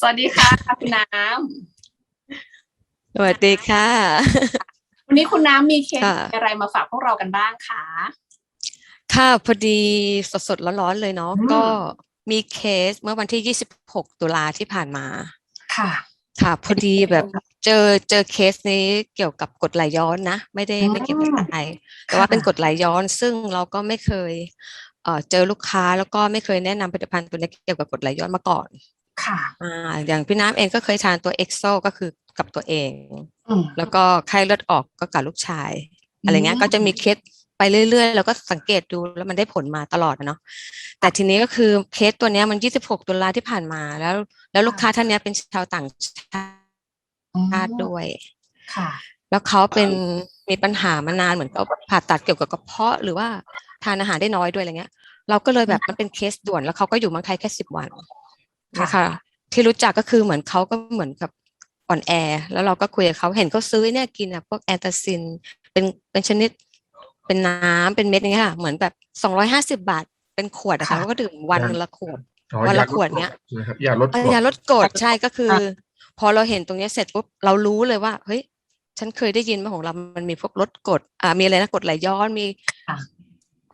สวัสดีค่ะคุณน้สวัสดีค่ะำวันนี้คุณน้ำมีเคสค่ะอะไรมาฝากพวกเรากันบ้างคะค่ะพอดีสดๆร้อนๆเลยเนาะอืมก็มีเคสเมื่อวันที่ 26 ตุลาที่ผ่านมาค่ะ ค่ะ พอดีแบบเจอเจอเคสนี้เกี่ยวกับกรดไหลย้อนนะ ไม่ได้อืมไม่เกี่ยวกับไตแต่ว่าค่ะเป็นกรดไหลย้อนซึ่งเราก็ไม่เคยเอ่อเจอลูกค้าแล้วก็ไม่เคยแนะนำผลิตภัณฑ์ตัวนี้เกี่ยวกับกรดไหลย้อนมาก่อน ค่ะอ่าอย่างพี่น้ำเองก็เคยทานตัวเอ็กโซก็คือกับตัวเองอืมแล้วก็ไข้เลือดออกก็กับลูกชาย อะไรเงี้ยอืมก็จะมีเคสไปเรื่อยๆ แล้วก็สังเกตดูแล้วมันได้ผลมาตลอดอะเนาะแต่ทีนี้ก็คือเคสตัวเนี้ยมัน 26 ตุลาที่ผ่านมาแล้ว แล้วลูกค้าท่านเนี้ยเป็นชาวต่างชาติด้วยค่ะแล้วเขาเป็นมีปัญหามานานเหมือนกับผ่าตัดเกี่ยวกับกระเพาะหรือว่าทานอาหารได้น้อยด้วยอะไรเงี้ย เราก็เลยแบบมันเป็นเคสด่วนแล้วเขาก็อยู่เมืองไทยแค่สิบวันค่ะ นะคะ ที่รู้จักก็คือเหมือนเขาก็เหมือนกับอ่อนแอ แล้วเราก็คุยกับเขาเห็นเขาซื้อเนี่ยกินอะพวกแอนตาซินเป็นเป็นชนิด เป็นน้ำเป็นเม็ดอย่างเงี้ยค่ะ เหมือนแบบสองร้อยห้าสิบาทเป็นขวดอะค่ะค่ะแล้วก็ดื่มวันยาละขวดอ๋อวันละยาขวดเนี้ยนะครับยาลดเอ่อกรดยาลดกรดใช่ก็คือ พอเราเห็นตรงเนี้ยเสร็จปุ๊บเรารู้เลยว่าเฮ้ยฉันเคยได้ยินมาของเรา มันมีพวกลดกรดอ่ามีอะไรนะกรดไหลย้อนมีค่ะ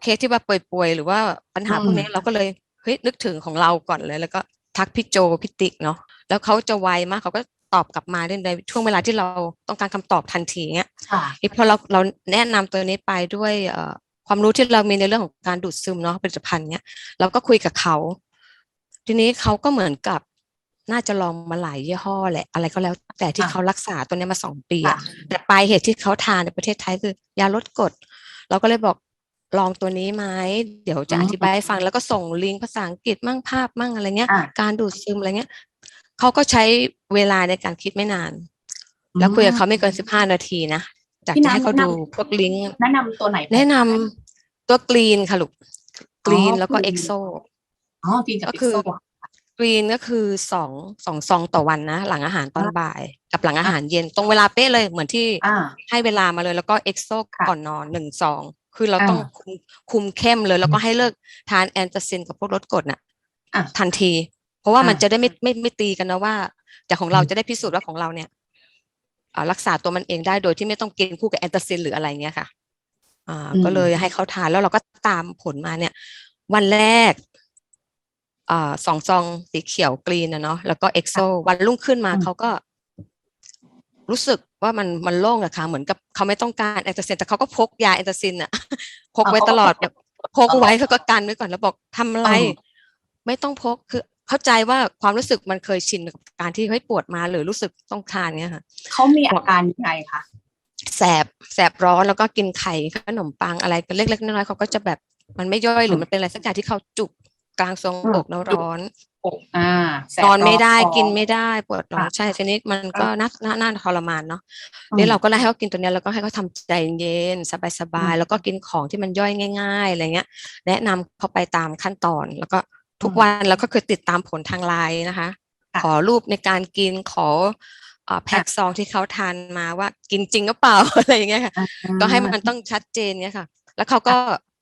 เคสที่ว่าป่วยๆหรือว่าปัญหาอืมพวกเนี้ยเราก็เลยเฮ้ยนึกถึงของเราก่อนเลย แล้วก็ ทักพี่โจพี่ติ๊กเนาะแล้วเขาจะไวมากเขาก็ตอบกลับมาได้ในช่วงเวลาที่เราต้องการคำตอบทันทีเงี้ยค่ะนี่พอเราเราแนะนำตัวนี้ไปด้วยเอ่อความรู้ที่เรามีในเรื่องของการดูดซึมเนาะผลิตภัณฑ์เนี้ยเราก็คุยกับเขาทีนี้เขาก็เหมือนกับน่าจะลองมาหลายยี่ห้อแหละอะไรก็แล้ว แต่ที่ค่ะเขารักษาตัวเนี้ยมาสองปีค่ะอะแต่ปลายเหตุที่เขาทานในประเทศไทยคือยาลดกรดเราก็เลยบอก ลองตัวนี้ไหมเดี๋ยวจะอืมอธิบายให้ฟังแล้วก็ส่งลิงก์ภาษาอังกฤษมั่งภาพมั่งอะไรเงี้ยอะการดูดซึมอะไรเงี้ยเขาก็ใช้เวลาในการคิดไม่นาน แล้วคุยกับเขาไม่เกินสิบห้านาทีนะจากพี่จะน้ำให้เขาแนะนำดูพวกลิงก์แนะนำตัวไหน แนะนำตัวกรีนค่ะลูกกรีนอ๋อแล้วก็ Green เอ็กโซอ๋อปีนกับก็พิกคือโซกรีนก็คือสองสองซองต่อวันนะ หลังอาหารตอนบ่าย กับหลังอาหารเย็นตรงเวลาเป๊ะเลยเหมือนที่อ่าให้เวลามาเลย แล้วก็เอ็กโซค่ะก่อนนอนหนึ่งซอง คือเราอ่าต้องคุมคุมเข้มเลย แล้วก็ให้เลิกทานแอนตาซินกับพวกลดกรดน่ะอะทันที เพราะว่ามันอ่าจะได้ไม่ไม่ไม่ตีกันนะว่า จากของเราจะได้พิสูจน์ว่าของเราเนี่ยอ่ารักษาตัวมันเองได้โดยที่ไม่ต้องกินคู่กับแอนตาซินหรืออะไรเงี้ยค่ะ อ่า ก็เลยให้เขาทานแล้วเราก็ตามผลมาเนี่ย วันแรกอ่าสองซองสีเขียวกรีนนะเนาะแล้วก็เอ็กโซวันรุ่งขึ้นมาอืมเขาก็ รู้สึกว่ามันมันโล่งอะค่ะเหมือนกับเขาไม่ต้องการแอนตาซินแต่เขาก็พกยาแอนตาซินอะพกไว้ตลอดแบบพกไว้เขาก็กันไว้ก่อนแล้วบอกทำอะไรอ๋อไม่ต้องพกคือเข้าใจว่าความรู้สึกมันเคยชินกับการที่เฮ้ยปวดมาหรือรู้สึกต้องทานเงี้ยค่ะเขามีอาการยังไงคะแสบแสบร้อนแล้วก็กินไข่ขนมปังอะไรกันเล็กๆน้อยๆเขาก็จะแบบมันไม่ย่อยหรือมันเป็นอะไรสักอย่างที่เขาจุกกลางทรงอกแล้วร้อน อ่าแสบนอนไม่ได้ร้กินไม่ได้ปวดร้อนค่ะใช่ทีนี้มันก็อะน่าน่าน่าทรมานเนาะอืมนี่เราก็เลยให้เขากินตัวเนี้ยแล้วก็ให้เขาทำใจเย็นสบายอืมๆแล้วก็กินของที่มันย่อยง่ายๆอะไรเงี้ย แนะนำเขาไปตามขั้นตอนแล้วก็ทุกอืมวันเราก็คือติดตามผลทางไลน์นะคะค่ะขอรูปในการกินขอเอ่อแพ็กซองที่เขาทานมาว่ากินจริงหรือเปล่าอะไรอย่างเงี้ยค่ะ ก็ให้มันต้องชัดเจนเนี่ยค่ะ แล้วเขาก็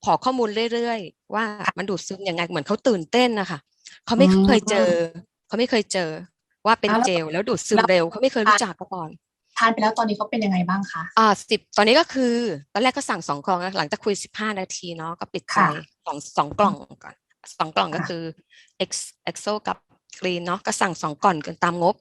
ขอข้อมูลเรื่อยๆ ว่ามันดูดซึมยังไงเหมือนเขาตื่นเต้นนะคะ เขาไม่เคยเจอ เขาไม่เคยเจอว่าเป็นอะแล้วเจลแล้วดูดซึมแล้วเร็วเขาไม่เคยรู้จักมาก่อนทานไปแล้วตอนนี้เขาเป็นยังไงบ้างคะอ่าสิบตอนนี้ก็คือ ตอนแรกก็สั่งสองกล่องนะหลังจากคุยสิบห้านาทีเนาะก็ปิดใจค่ะสองสองกล่องก่อนสองกล่องก็ค่ะคือ X EXO กับ Green เนาะก็สั่งสองกล่องกันตามงบ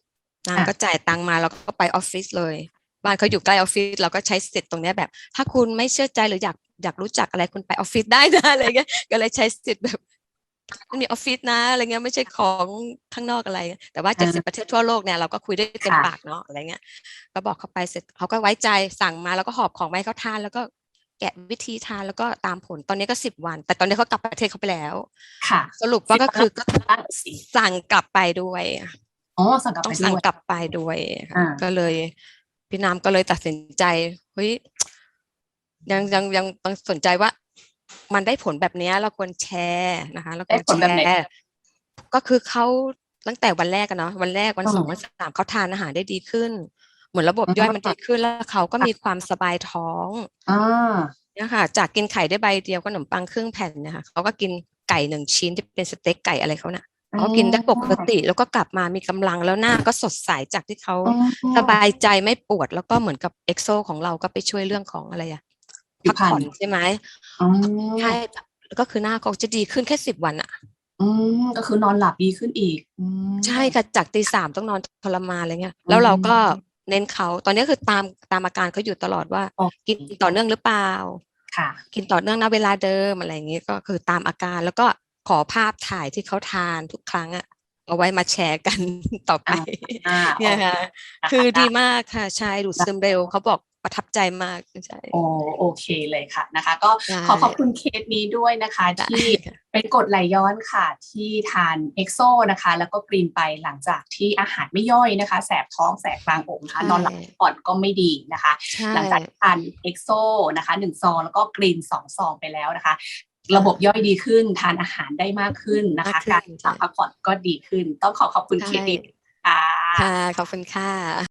นางค่ะก็จ่ายตังค์มาแล้วก็ไปออฟฟิศเลย บ้านเขาอยู่ใกล้ออฟฟิศเราก็ใช้สิทธิ์ตรงเนี้ยแบบ ถ้าคุณไม่เชื่อใจหรืออยากอยากรู้จักอะไรคุณไปออฟฟิศได้นะอะไรเงี้ยก็เลยใช้สิทธิ์แบบ มันมีออฟฟิศนะอะไรเงี้ยไม่ใช่ของข้างนอกอะไร แต่ว่าเจ็ดสิบประเทศทั่วโลกเนี่ยเราก็คุยได้เต็มค่ะปากเนาะอะไรเงี้ยก็บอกเขาไปเสร็จเขาก็ไว้ใจสั่งมาแล้วก็หอบของมาให้เขาทานแล้วก็แกะวิธีทานแล้วก็ตามผลตอนนี้ก็สิบวัน แต่ตอนนี้เขากลับประเทศเขาไปแล้ว ค่ะ สรุปว่าก็คือก็บ้างสิสั่งกลับไปด้วยอ๋อสั่งกลับต้อไปงด้สั่งวยกลับไปด้วยค่ะอ่าก็เลยพี่น้ำก็เลยตัดสินใจเฮ้ยยังยังยังต้องสนใจว่า มันได้ผลแบบเนี้ยเราควรแชร์นะคะเราควรได้ผลแบบไหนแชร์ก็คือเขาตั้งแต่วันแรกกันเนาะวันแรกวันสองอืมวันสามเขาทานอาหารได้ดีขึ้น เหมือนระบบอืมย่อยมันดีขึ้นแล้วเขาก็มีความสบายท้องอ่าเนี่ยค่ะ จากกินไข่ได้ใบเดียวก็ขนมปังครึ่งแผ่นเนี่ยค่ะเขาก็กินไก่หนึ่งชิ้นที่เป็นสเต็กไก่อะไรเขาน่ะเขากินได้ปกติแล้วก็กลับมามีกำลังแล้วหน้าก็สดใสจากที่เขาอ๋อสบายใจไม่ปวด แล้วก็เหมือนกับเอ็กโซของเราก็ไปช่วยเรื่องของอะไรอะผิ พัวกพรรณผ่อนใช่ไหมอ๋อใช่ก็คือหน้าเขาจะดีขึ้นแค่สิบวันอะอืมก็คือนอนหลับดีขึ้นอีกอืมใช่ค่ะจากตีสามต้องนอนทรมานอะไรเงี้ย แล้วเราก็อืมเน้นเขาตอนนี้คือตามตามอาการเขาอยู่ตลอดว่าโอเคกินต่อเนื่องหรือเปล่าค่ะ กินต่อเนื่องนะเวลาเดิมอะไรอย่างเงี้ยก็คือตามอาการแล้วก็ขอภาพถ่ายที่เขาทานทุกครั้งอะเอาไว้มาแชร์กันต่อไปอ่าเนี่ยค่ะโเคือดีนะมากค่ะใช่ดูดซึมเร็วเขาบอก ประทับใจมากใช่โอโอเคเลยค่ะนะคะ ก็ใช่ขอขอบคุณเคสนี้ด้วยนะคะได้ที่ค่ะเป็นกรดไหลย้อนค่ะ ที่ทานเอ็กโซนะคะ แล้วก็กรีนไปหลังจากที่อาหารไม่ย่อยนะคะ แสบท้องแสบกลางอกนะคะนอนหลับก่อนก็ไม่ดีนะคะใช่หลังจากทานเอ็กโซนะคะหนึ่งซองแล้วก็กรีนสองซองไปแล้วนะคะระบบย่อยดีขึ้นทานอาหารได้มากขึ้นนะคะมากขึ้นการพักผ่อนก็ดีขึ้น ต้องขอขอบคุณเคใช่สนี้ค่ะค่ะขอบคุณค่ะ